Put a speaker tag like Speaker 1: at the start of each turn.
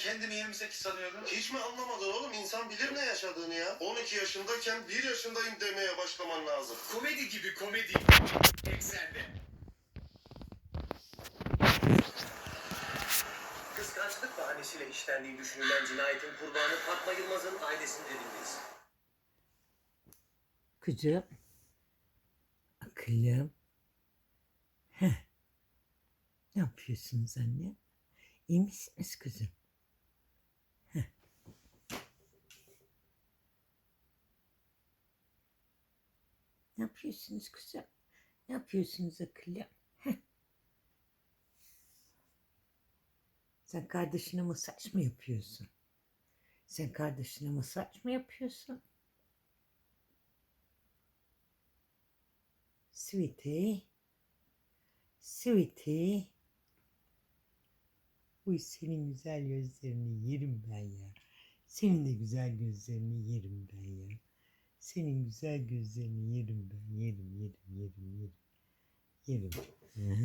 Speaker 1: kendimi 28 sanıyorum.
Speaker 2: Hiç mi anlamadın oğlum? İnsan bilir ne yaşadığını ya. 12 yaşındayken 1 yaşındayım demeye başlaman lazım.
Speaker 1: Komedi gibi komedi. Eksende.
Speaker 3: Kıskançlık bahanesiyle işlendiği düşünülen cinayetin kurbanı Fatma Yılmaz'ın ailesinin evindeyiz.
Speaker 4: Kızım. Akıllım. Heh. Ne yapıyorsunuz anne? İyi misiniz kızım? Ne yapıyorsunuz kızım? Ne yapıyorsunuz akıllım? Heh. Sen kardeşine masaj mı yapıyorsun? Sen kardeşine masaj mı yapıyorsun? Sweetie. Sweetie. Uy senin güzel gözlerini yerim ben ya. Senin de güzel gözlerini yerim ben ya. Senin güzel gözlerini yerim ben. Yerim, yerim, yerim, yerim. Yerim.